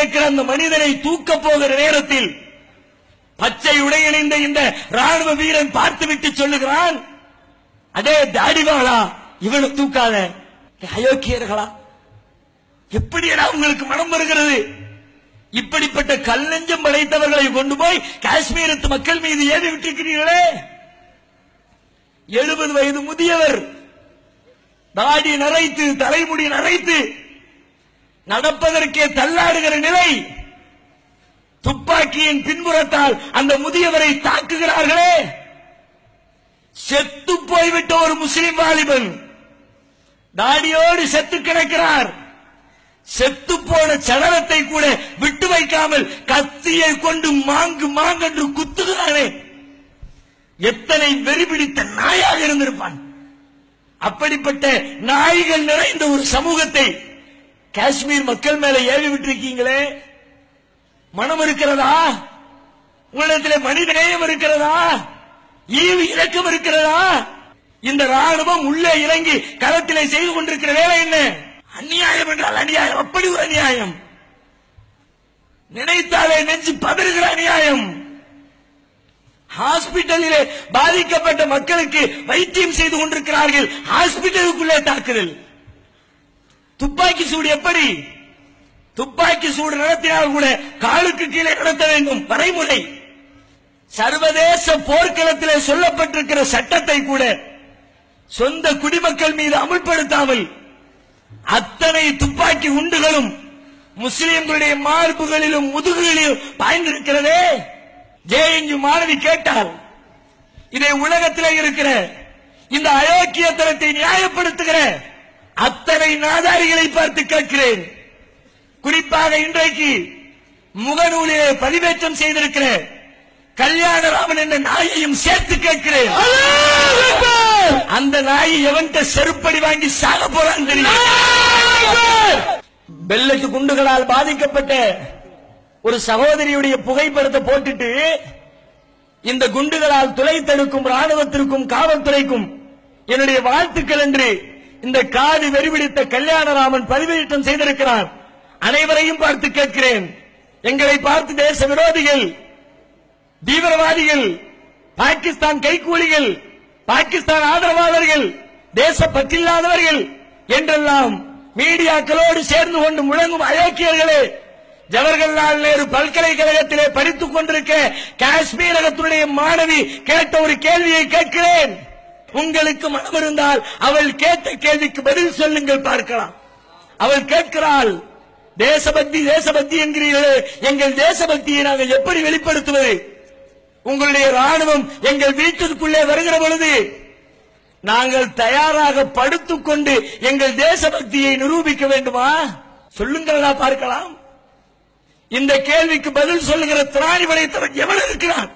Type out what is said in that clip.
கிடக்கிற அந்த மனிதனை தூக்க போகிற நேரத்தில் பச்சை உடையணிந்த இந்த ராணுவ வீரன் பார்த்துவிட்டு சொல்லுகிறான் அடே தாடிவாளா இவனை தூக்காத. அயோக்கியர்களா? எப்படியடா உங்களுக்கு மனம் வருகிறது? இப்படிப்பட்ட கல்லஞ்சம் படைத்தவர்களை கொண்டு போய் காஷ்மீரத்து மக்கள் மீது ஏறி விட்டிருக்கிறீர்களே. எழுபது வயது முதியவர் தாடி நரைத்து தலைமுடி நரைத்து நடப்பதற்கே தள்ளாடுகிற நிலை துப்பாக்கியின் பின்புறத்தால் அந்த முதியவரை தாக்குகிறார்களே. செத்து போய்விட்ட ஒரு முஸ்லிம் வாலிபன் தாடியோடு செத்து கிடக்கிறார். செத்து போன சடலத்தை கூட விட்டு வைக்காமல் கத்தியை கொண்டு மாங்கு மாங்கென்று குத்துகிறானே. எத்தனை வெறி பிடித்த நாயாக இருந்திருப்பான். அப்படிப்பட்ட நாய்கள் நிறைந்த ஒரு சமூகத்தை காஷ்மீர் மக்கள் மேல ஏவி விட்டிருக்கீங்களே? மனம் இருக்கிறதா? உங்களிடத்தில் மனித நேயம் இருக்கிறதா? ஈவு இறக்கம் இருக்கிறதா? இந்த ராணுவம் உள்ளே இறங்கி களத்திலே செய்து கொண்டிருக்கிற வேலை என்ன? அநியாயம் என்றால் அநியாயம். அப்படி ஒரு அநியாயம். நினைத்தாலே நெஞ்சு பதறுகிற அநியாயம். ஹாஸ்பிட்டலிலே பாதிக்கப்பட்ட மக்களுக்கு வைத்தியம் செய்து கொண்டிருக்கிறார்கள். ஹாஸ்பிட்டலுக்குள்ளே தாக்குதல். துப்பாக்கி சூடு எப்படி? துப்பாக்கி சூடு நடத்தினால் கூட காலுக்கு கீழே நடத்த வேண்டும். வரைமுறை. சர்வதேச போர்க்களத்திலே சொல்லப்பட்டிருக்கிற சட்டத்தை கூட சொந்த குடிமக்கள் மீது அமுல்படுத்தாமல் அத்தனை துப்பாக்கி உண்டுகளும் முஸ்லிம்களுடைய மார்புகளிலும் முதுகுகளிலும் பாய்ந்திருக்கிறதே. ஜேஎன்யு மாணவி கேட்டால் இதை உலகத்தில் இருக்கிற இந்த அயோக்கியத்தனத்தை நியாயப்படுத்துகிற அத்தனை நாதாரிகளை பார்த்து கேட்கிறேன். குறிப்பாக இன்றைக்கு முகநூலிலே பதிவேற்றம் செய்திருக்கிற கல்யாணராமன் என்ற நாயையும் சேர்த்து கேட்கிறேன். அந்த நாயை எவன்கிட்ட செருப்படி வாங்கி சாக போறான்னு தெரியும் பெல்லட்டு குண்டுகளால் பாதிக்கப்பட்ட ஒரு சகோதரியுடைய புகைப்படத்தை போட்டுட்டு இந்த குண்டுகளால் துளை தடுக்கும் ராணுவத்திற்கும் காவல்துறைக்கும் என்னுடைய வாழ்த்துக்கள் என்று இந்த காது வெறிவிடித்த கல்யாணராமன் பதிவேற்றம் செய்திருக்கிறார். அனைவரையும் பார்த்து கேட்கிறேன். எங்களை பார்த்து தேச விரோதிகள் தீவிரவாதிகள் பாகிஸ்தான் கைக்கூலிகள் பாகிஸ்தான் ஆதரவாளர்கள் தேசப்பற்றில்லாதவர்கள் என்றெல்லாம் மீடியாக்களோடு சேர்ந்து கொண்டு முழங்கும் அயோக்கியர்களே ஜவஹர்லால் நேரு பல்கலைக்கழகத்திலே படித்துக் கொண்டிருக்க காஷ்மீரகத்துடைய மாணவி கேட்ட ஒரு கேள்வியை கேட்கிறேன். உங்களுக்கு மனம் இருந்தால் அவள் கேட்ட கேள்விக்கு பதில் சொல்லுங்கள் பார்க்கலாம். அவள் கேட்கிறாள் தேசபக்தி தேசபக்தி என்கிறீர்களே எங்கள் தேசபக்தியை நாங்கள் எப்படி வெளிப்படுத்துவது? உங்களுடைய ராணுவம் எங்கள் வீட்டிற்குள்ளே வருகிற பொழுது நாங்கள் தயாராக படுத்துக்கொண்டு எங்கள் தேசபக்தியை நிரூபிக்க வேண்டுமா? சொல்லுங்களா பார்க்கலாம். இந்த கேள்விக்கு பதில் சொல்லுகிற திராணி படைத்தவன் எவன் இருக்கிறான்?